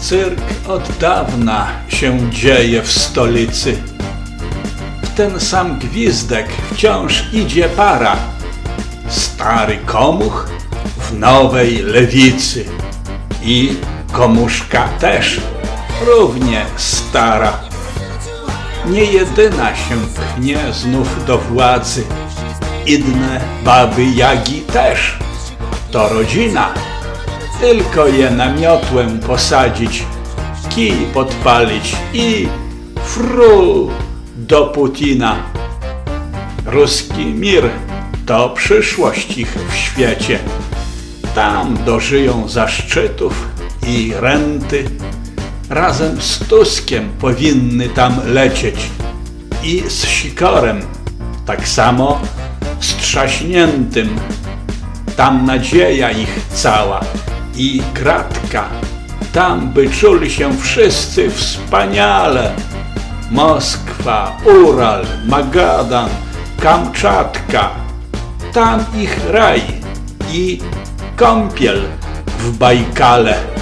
Cyrk od dawna się dzieje w stolicy. W ten sam gwizdek wciąż idzie para. Stary komuch w nowej lewicy. I komuszka też równie stara. Nie jedyna się pchnie znów do władzy. Inne baby Jagi też. To rodzina. Tylko je na miotłę posadzić, kij podpalić i fru do Putina. Ruski mir to przyszłość ich w świecie. Tam dożyją zaszczytów i renty. Razem z Tuskiem powinny tam lecieć. I z Sikorem, tak samo strzaśniętym. Tam nadzieja ich cała i kratka. Tam by czuli się wszyscy wspaniale. Moskwa, Ural, Magadan, Kamczatka. Tam ich raj i kąpiel w Bajkale.